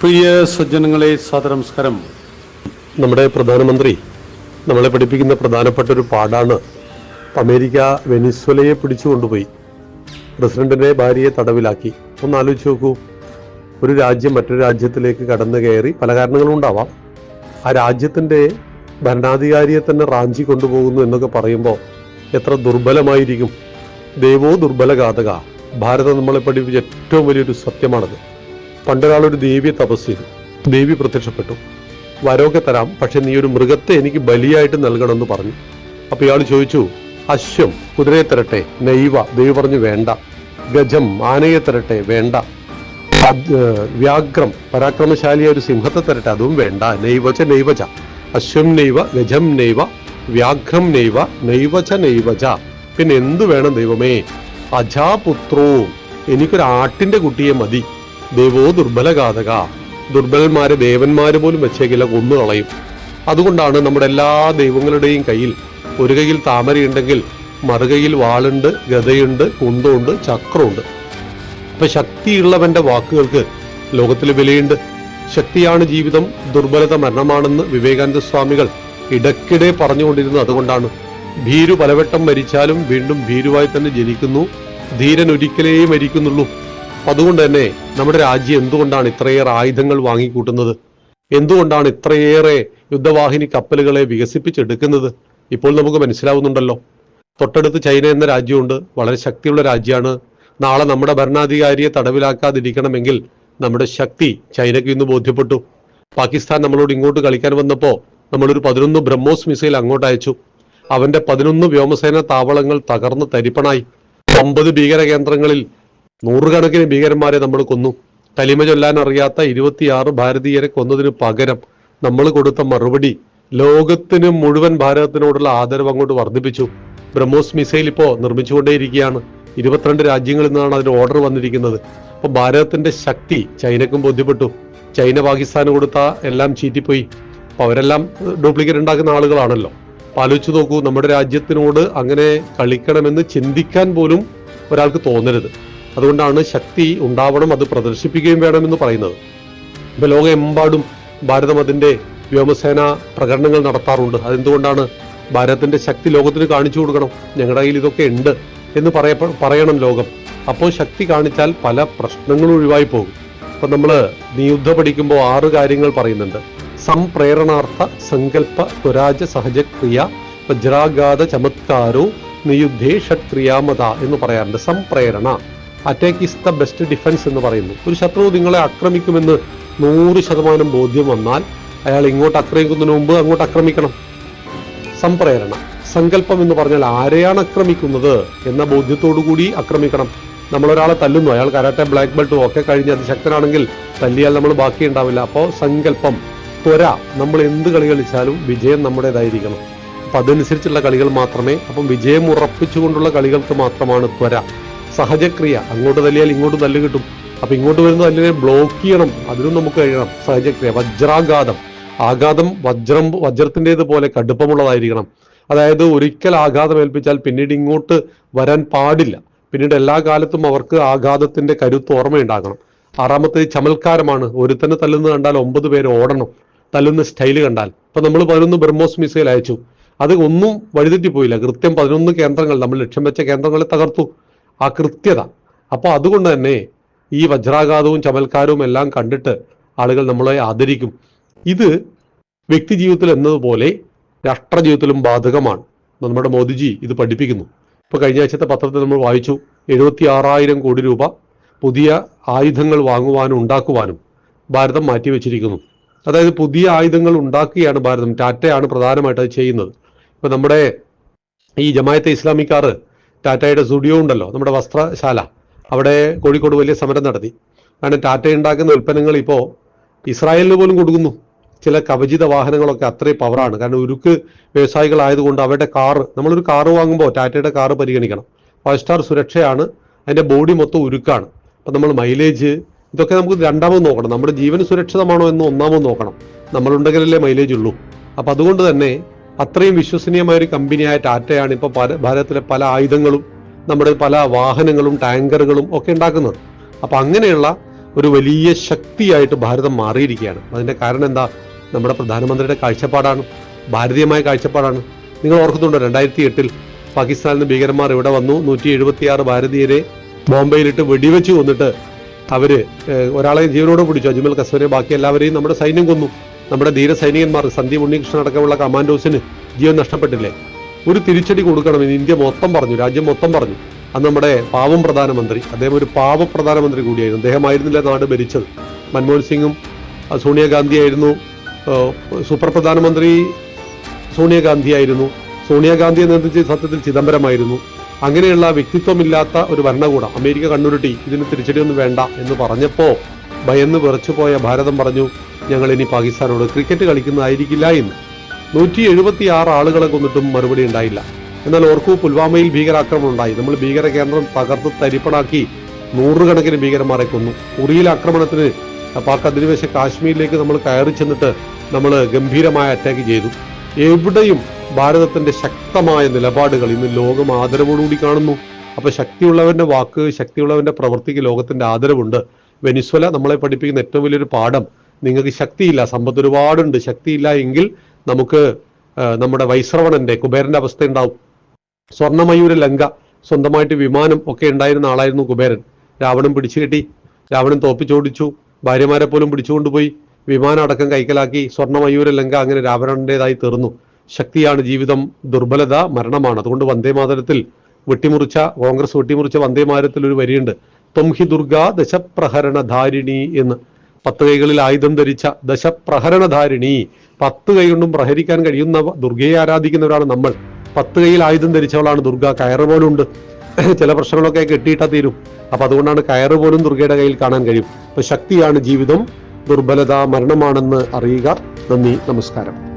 പ്രിയ സജ്ജനങ്ങളെ സാദനമസ്കാരം നമ്മുടെ പ്രധാനമന്ത്രി നമ്മളെ പഠിപ്പിക്കുന്ന പ്രധാനപ്പെട്ട ഒരു പാഠാണ് അമേരിക്ക വെനിസ്വലയെ പിടിച്ചു കൊണ്ടുപോയി. പ്രസിഡന്റിന്റെ ഭാര്യയെ തടവിലാക്കി. ഒന്ന് ആലോചിച്ച് നോക്കൂ. ഒരു രാജ്യം മറ്റൊരു രാജ്യത്തിലേക്ക് കടന്നു കയറി പല കാരണങ്ങളും ഉണ്ടാവാം. ആ രാജ്യത്തിന്റെ ഭരണാധികാരിയെ തന്നെ റാഞ്ചി കൊണ്ടുപോകുന്നു എന്നൊക്കെ പറയുമ്പോൾ എത്ര ദുർബലമായിരിക്കും. ദൈവോ ദുർബലഘാതക ഭാരതം നമ്മളെ പഠിപ്പിച്ച ഏറ്റവും വലിയൊരു സത്യമാണത്. പണ്ടൊരാളൊരു ദേവിയെ തപസ് ചെയ്തു. ദേവി പ്രത്യക്ഷപ്പെട്ടു. വരമൊക്കെ തരാം പക്ഷെ നീ ഒരു മൃഗത്തെ എനിക്ക് ബലിയായിട്ട് നൽകണമെന്ന് പറഞ്ഞു. അപ്പൊ ഇയാൾ ചോദിച്ചു അശ്വം കുതിരയെ തരട്ടെ നൈവ ദേവി പറഞ്ഞു വേണ്ട. ഗജം ആനയെ തരട്ടെ വേണ്ട. വ്യാഗ്രം പരാക്രമശാലിയായ ഒരു സിംഹത്തെ തരട്ടെ അതും വേണ്ട. നൈവച നൈവച. അശ്വം നൈവ ഗജം നൈവ വ്യാഘ്രം നൈവ നൈവച നൈവച. പിന്നെ എന്തു വേണം ദൈവമേ? അജാപുത്രോ. എനിക്കൊരു ആട്ടിന്റെ കുട്ടിയെ മതി. ദേവോ ദുർബലഘാതക ദുർബലന്മാരെ ദേവന്മാര് പോലും വെച്ചേക്കില്ല കൊന്നു കളയും. അതുകൊണ്ടാണ് നമ്മുടെ എല്ലാ ദൈവങ്ങളുടെയും കയ്യിൽ ഒരു കയ്യിൽ താമരയുണ്ടെങ്കിൽ മറുകയിൽ വാളുണ്ട് ഗതയുണ്ട് കുന്തമുണ്ട് ചക്രമുണ്ട്. അപ്പൊ ശക്തിയുള്ളവന്റെ വാക്കുകൾക്ക് ലോകത്തിൽ വിലയുണ്ട്. ശക്തിയാണ് ജീവിതം ദുർബലത മരണമാണെന്ന് വിവേകാനന്ദ സ്വാമികൾ ഇടയ്ക്കിടെ പറഞ്ഞുകൊണ്ടിരുന്നത് അതുകൊണ്ടാണ്. ഭീരു പലവട്ടം മരിച്ചാലും വീണ്ടും ഭീരുവായി തന്നെ ജനിക്കുന്നു. ധീരൻ ഒരിക്കലേ മരിക്കുന്നുള്ളൂ. അപ്പൊ അതുകൊണ്ട് തന്നെ നമ്മുടെ രാജ്യം എന്തുകൊണ്ടാണ് ഇത്രയേറെ ആയുധങ്ങൾ വാങ്ങിക്കൂട്ടുന്നത്? എന്തുകൊണ്ടാണ് ഇത്രയേറെ യുദ്ധവാഹിനി കപ്പലുകളെ വികസിപ്പിച്ചെടുക്കുന്നത്? ഇപ്പോൾ നമുക്ക് മനസ്സിലാവുന്നുണ്ടല്ലോ. തൊട്ടടുത്ത് ചൈന എന്ന രാജ്യമുണ്ട്. വളരെ ശക്തിയുള്ള രാജ്യമാണ്. നാളെ നമ്മുടെ ഭരണാധികാരിയെ തടവിലാക്കാതിരിക്കണമെങ്കിൽ നമ്മുടെ ശക്തി ചൈനയ്ക്ക് ഇന്ന് ബോധ്യപ്പെട്ടു. പാകിസ്ഥാൻ നമ്മളോട് ഇങ്ങോട്ട് കളിക്കാൻ വന്നപ്പോൾ നമ്മളൊരു പതിനൊന്ന് ബ്രഹ്മോസ് മിസൈൽ അങ്ങോട്ട് അയച്ചു. അവന്റെ പതിനൊന്ന് വ്യോമസേന താവളങ്ങൾ തകർന്ന് തരിപ്പണായി. ഒമ്പത് ഭീകര കേന്ദ്രങ്ങളിൽ നൂറുകണക്കിന് ഭീകരന്മാരെ നമ്മൾ കൊന്നു. കലിമ ചൊല്ലാൻ അറിയാത്ത ഇരുപത്തിയാറ് ഭാരതീയരെ കൊന്നതിന് പകരം നമ്മൾ കൊടുത്ത മറുപടി ലോകത്തിന് മുഴുവൻ ഭാരതത്തിനോടുള്ള ആദരവ് അങ്ങോട്ട് വർദ്ധിപ്പിച്ചു. ബ്രഹ്മോസ് മിസൈൽ ഇപ്പോൾ നിർമ്മിച്ചുകൊണ്ടേയിരിക്കുകയാണ്. ഇരുപത്തിരണ്ട് രാജ്യങ്ങളിൽ നിന്നാണ് അതിന് ഓർഡർ വന്നിരിക്കുന്നത്. അപ്പൊ ഭാരതത്തിന്റെ ശക്തി ചൈനക്കും ബോധ്യപ്പെട്ടു. ചൈന പാകിസ്ഥാന് കൊടുത്ത എല്ലാം ചീറ്റിപ്പോയി. അപ്പൊ അവരെല്ലാം ഡ്യൂപ്ലിക്കേറ്റ് ഉണ്ടാക്കുന്ന ആളുകളാണല്ലോ. അപ്പൊ ആലോചിച്ച് നോക്കൂ നമ്മുടെ രാജ്യത്തിനോട് അങ്ങനെ കളിക്കണമെന്ന് ചിന്തിക്കാൻ പോലും ഒരാൾക്ക് തോന്നരുത്. അതുകൊണ്ടാണ് ശക്തി ഉണ്ടാവണം അത് പ്രദർശിപ്പിക്കുകയും വേണമെന്ന് പറയുന്നത്. ഇപ്പൊ ലോകമെമ്പാടും ഭാരതം അതിന്റെ വ്യോമസേന പ്രകടനങ്ങൾ നടത്താറുണ്ട്. അതെന്തുകൊണ്ടാണ് ഭാരതത്തിന്റെ ശക്തി ലോകത്തിന് കാണിച്ചു കൊടുക്കണം? ഞങ്ങളുടെ കയ്യിൽ ഇതൊക്കെ ഉണ്ട് എന്ന് പറയ പറയണം ലോകം. അപ്പോൾ ശക്തി കാണിച്ചാൽ പല പ്രശ്നങ്ങളും ഒഴിവായി പോകും അപ്പൊ നമ്മൾ നിയുദ്ധ പഠിക്കുമ്പോൾ ആറ് കാര്യങ്ങൾ പറയുന്നുണ്ട്. സംപ്രേരണാർത്ഥ സങ്കല്പ സ്വരാജ സഹജക്രിയ വജ്രാഘാത ചമത്കാരോ നിയുദ്ധേ ഷട്ക്രിയാമത എന്ന് പറയാറുണ്ട്. സംപ്രേരണ. Attack is the best defence എന്ന് പറയുന്നു. ഒരു ശത്രു നിങ്ങളെ ആക്രമിക്കുമെന്ന് നൂറ് ശതമാനം ബോധ്യം വന്നാൽ അയാൾ ഇങ്ങോട്ട് ആക്രമിക്കുന്നതിന് മുമ്പ് അങ്ങോട്ട് ആക്രമിക്കണം. സംപ്രേരണ. സങ്കല്പം എന്ന് പറഞ്ഞാൽ ആരെയാണ് ആക്രമിക്കുന്നത് എന്ന ബോധ്യത്തോടു കൂടി ആക്രമിക്കണം. നമ്മളൊരാളെ തല്ലുന്നു. അയാൾ കരാട്ടെ ബ്ലാക്ക് ബെൽറ്റും ഒക്കെ കഴിഞ്ഞ് അതിശക്തനാണെങ്കിൽ തല്ലിയാൽ നമ്മൾ ബാക്കി ഉണ്ടാവില്ല. അപ്പോൾ സങ്കല്പം ത്വര. നമ്മൾ എന്ത് കളി കളിച്ചാലും വിജയം നമ്മുടേതായിരിക്കണം. അപ്പം അതനുസരിച്ചുള്ള കളികൾ മാത്രമേ അപ്പം വിജയം ഉറപ്പിച്ചുകൊണ്ടുള്ള കളികൾക്ക് മാത്രമാണ് ത്വര. സഹജക്രിയ. അങ്ങോട്ട് തല്ലിയാൽ ഇങ്ങോട്ട് തല്ല് കിട്ടും. അപ്പൊ ഇങ്ങോട്ട് വരുന്ന തല്ലിനെ ബ്ലോക്ക് ചെയ്യണം. അതിനും നമുക്ക് കഴിയണം. സഹജക്രിയ. വജ്രാഘാതം. ആഘാതം വജ്രം വജ്രത്തിന്റെത് പോലെ കടുപ്പമുള്ളതായിരിക്കണം. അതായത് ഒരിക്കൽ ആഘാതം ഏൽപ്പിച്ചാൽ പിന്നീട് ഇങ്ങോട്ട് വരാൻ പാടില്ല. പിന്നീട് എല്ലാ കാലത്തും അവർക്ക് ആഘാതത്തിന്റെ കരുത്ത് ഓർമ്മയുണ്ടാകണം. ആറാമത്തെ ചമൽക്കാരമാണ്. ഒരുത്തന്നെ തല്ലുന്നത് കണ്ടാൽ ഒമ്പത് പേര് ഓടണം. തല്ലുന്ന സ്റ്റൈൽ കണ്ടാൽ. ഇപ്പൊ നമ്മൾ പതിനൊന്ന് ബ്രഹ്മോസ് മിസൈൽ അയച്ചു. അത് ഒന്നും വഴിതെറ്റിപ്പോയില്ല കൃത്യം പതിനൊന്ന് കേന്ദ്രങ്ങൾ. നമ്മൾ ലക്ഷ്യം വെച്ച കേന്ദ്രങ്ങളെ തകർത്തു. ആ കൃത്യത. അപ്പോൾ അതുകൊണ്ട് തന്നെ ഈ വജ്രാഘാതവും ചമൽക്കാരവും എല്ലാം കണ്ടിട്ട് ആളുകൾ നമ്മളെ ആദരിക്കും. ഇത് വ്യക്തി ജീവിതത്തിൽ എന്നതുപോലെ രാഷ്ട്ര ജീവിതത്തിലും ബാധകമാണ്. നമ്മുടെ മോദിജി ഇത് പഠിപ്പിക്കുന്നു. ഇപ്പൊ കഴിഞ്ഞ ആഴ്ചത്തെ പത്രത്തിൽ നമ്മൾ വായിച്ചു എഴുപത്തി ആറായിരം കോടി രൂപ പുതിയ ആയുധങ്ങൾ വാങ്ങുവാനും ഉണ്ടാക്കുവാനും ഭാരതം മാറ്റിവെച്ചിരിക്കുന്നു. അതായത് പുതിയ ആയുധങ്ങൾ ഉണ്ടാക്കുകയാണ് ഭാരതം. ടാറ്റയാണ് പ്രധാനമായിട്ട് അത് ചെയ്യുന്നത്. ഇപ്പൊ നമ്മുടെ ഈ ജമായത്തെ ഇസ്ലാമിക്കാറ് ടാറ്റയുടെ സ്റ്റുഡിയോ ഉണ്ടല്ലോ നമ്മുടെ വസ്ത്രശാല. അവിടെ കോഴിക്കോട് വലിയ സമരം നടത്തി. കാരണം ടാറ്റ ഉണ്ടാക്കുന്ന ഉൽപ്പന്നങ്ങൾ ഇപ്പോൾ ഇസ്രായേലിന് പോലും കൊടുക്കുന്നു. ചില കവചിത വാഹനങ്ങളൊക്കെ അത്രയും പവറാണ്. കാരണം ഉരുക്ക് വ്യവസായികളായതുകൊണ്ട് അവരുടെ കാറ് നമ്മളൊരു കാറ് വാങ്ങുമ്പോൾ ടാറ്റയുടെ കാറ് പരിഗണിക്കണം. ഫൈവ് സ്റ്റാർ സുരക്ഷയാണ്. അതിന്റെ ബോഡി മൊത്തം ഉരുക്കാണ്. അപ്പം നമ്മൾ മൈലേജ് ഇതൊക്കെ നമുക്ക് രണ്ടാമത് നോക്കണം. നമ്മുടെ ജീവൻ സുരക്ഷിതമാണോ എന്ന് ഒന്നാമത് നോക്കണം. നമ്മളുണ്ടെങ്കിലല്ലേ മൈലേജ് ഉള്ളൂ. അപ്പം അതുകൊണ്ട് തന്നെ അത്രയും വിശ്വസനീയമായ ഒരു കമ്പനിയായ ടാറ്റയാണ് ഇപ്പോൾ പല ഭാരതത്തിലെ പല ആയുധങ്ങളും നമ്മുടെ പല വാഹനങ്ങളും ടാങ്കറുകളും ഒക്കെ ഉണ്ടാക്കുന്നത്. അപ്പം അങ്ങനെയുള്ള ഒരു വലിയ ശക്തിയായിട്ട് ഭാരതം മാറിയിരിക്കുകയാണ്. അതിന്റെ കാരണം എന്താ? നമ്മുടെ പ്രധാനമന്ത്രിയുടെ കാഴ്ചപ്പാടാണ് ഭാരതീയമായ കാഴ്ചപ്പാടാണ്. നിങ്ങൾ ഓർക്കുന്നുണ്ടോ? രണ്ടായിരത്തി എട്ടിൽ പാകിസ്ഥാനിൽ നിന്ന് ഭീകരന്മാർ ഇവിടെ വന്നു. നൂറ്റി എഴുപത്തിയാറ് ഭാരതീയരെ ബോംബെയിലിട്ട് വെടിവെച്ച് കൊന്നിട്ട് അവർ ഒരാളെ ജീവനോട് പിടിച്ചു. അജ്മൽ കസവരെ ബാക്കി എല്ലാവരെയും നമ്മുടെ സൈന്യം കൊന്നു. നമ്മുടെ ധീര സൈനികന്മാർ സന്ദീപ് ഉണ്ണികൃഷ്ണൻ അടക്കമുള്ള കമാൻഡോസിന് ജീവൻ നഷ്ടപ്പെട്ടില്ലേ? ഒരു തിരിച്ചടി കൊടുക്കണമെന്ന് ഇന്ത്യ മൊത്തം പറഞ്ഞു രാജ്യം മൊത്തം പറഞ്ഞു. അന്ന് നമ്മുടെ പാവം പ്രധാനമന്ത്രി അദ്ദേഹം ഒരു പാവ പ്രധാനമന്ത്രി കൂടിയായിരുന്നു. അദ്ദേഹമായിരുന്നില്ല നാട് ഭരിച്ചത്. മൻമോഹൻ സിംഗും സോണിയാഗാന്ധിയായിരുന്നു സൂപ്പർ പ്രധാനമന്ത്രി സോണിയാഗാന്ധിയായിരുന്നു സോണിയാഗാന്ധിയെ നിയന്ത്രിച്ച് സത്യത്തിൽ ചിദംബരമായിരുന്നു. അങ്ങനെയുള്ള വ്യക്തിത്വമില്ലാത്ത ഒരു ഭരണകൂടം അമേരിക്ക കണ്ണുരുട്ടി ഇതിന് തിരിച്ചടിയൊന്നും വേണ്ട എന്ന് പറഞ്ഞപ്പോൾ ഭയന്ന് വിറച്ചു പോയ ഭാരതം പറഞ്ഞു ഞങ്ങൾ ഇനി പാകിസ്ഥാനോട് ക്രിക്കറ്റ് കളിക്കുന്നതായിരിക്കില്ല എന്ന്. നൂറ്റി എഴുപത്തി ആറ് ആളുകളെ കൊന്നിട്ടും മറുപടി ഉണ്ടായില്ല. എന്നാൽ ഓർക്കൂ പുൽവാമയിൽ ഭീകരാക്രമണം ഉണ്ടായി. നമ്മൾ ഭീകര കേന്ദ്രം തകർത്ത് തരിപ്പണാക്കി നൂറുകണക്കിന് ഭീകരന്മാരെ കൊന്നു. ഉറിയിൽ ആക്രമണത്തിന് പാക് അധിനിവേശ കാശ്മീരിലേക്ക് നമ്മൾ കയറി ചെന്നിട്ട് നമ്മൾ ഗംഭീരമായ അറ്റാക്ക് ചെയ്തു. എവിടെയും ഭാരതത്തിന്റെ ശക്തമായ നിലപാടുകൾ ഇന്ന് ലോകം ആദരവോടുകൂടി കാണുന്നു. അപ്പൊ ശക്തിയുള്ളവന്റെ വാക്ക് ശക്തിയുള്ളവന്റെ പ്രവൃത്തിക്ക് ലോകത്തിന്റെ ആദരവുണ്ട്. വെനിസ്വല നമ്മളെ പഠിപ്പിക്കുന്ന ഏറ്റവും വലിയൊരു പാഠം നിങ്ങൾക്ക് ശക്തിയില്ല. സമ്പത്ത് ഒരുപാടുണ്ട്. ശക്തിയില്ല എങ്കിൽ നമുക്ക് നമ്മുടെ വൈശ്രവണന്റെ കുബേരന്റെ അവസ്ഥ ഉണ്ടാവും. സ്വർണമയൂര ലങ്ക സ്വന്തമായിട്ട് വിമാനം ഒക്കെ ഉണ്ടായിരുന്ന ആളായിരുന്നു കുബേരൻ. രാവണൻ പിടിച്ചു കെട്ടി. രാവണൻ തോപ്പിച്ചോടിച്ചു ഭാര്യമാരെ പോലും പിടിച്ചുകൊണ്ടുപോയി വിമാനം അടക്കം കൈക്കലാക്കി. സ്വർണമയൂര ലങ്ക അങ്ങനെ രാവണന്റേതായി തീർന്നു. ശക്തിയാണ് ജീവിതം. ദുർബലത മരണമാണ്. അതുകൊണ്ട് വന്ദേമാതരത്തിൽ വെട്ടിമുറിച്ച കോൺഗ്രസ് വെട്ടിമുറിച്ച വന്ദേമാതരത്തിൽ ഒരു വരിയുണ്ട്. തൊംഹി ദുർഗ ദശപ്രഹരണ ധാരിണി എന്ന്. പത്ത് കൈകളിൽ ആയുധം ധരിച്ച ദശപ്രഹരണധാരിണി പത്ത് കൈ കൊണ്ടും പ്രഹരിക്കാൻ കഴിയുന്ന ദുർഗയെ ആരാധിക്കുന്നവരാണ് നമ്മൾ. പത്ത് കൈയിൽ ആയുധം ധരിച്ചവളാണ് ദുർഗ. കയറ് പോലും ഉണ്ട് ചില പ്രശ്നങ്ങളൊക്കെ കെട്ടിയിട്ടാ തീരും. അപ്പൊ അതുകൊണ്ടാണ് കയറ് പോലും ദുർഗയുടെ കയ്യിൽ കാണാൻ കഴിയും. അപ്പൊ ശക്തിയാണ് ജീവിതം. ദുർബലത മരണമാണെന്ന് അറിയുക. നന്ദി നമസ്കാരം.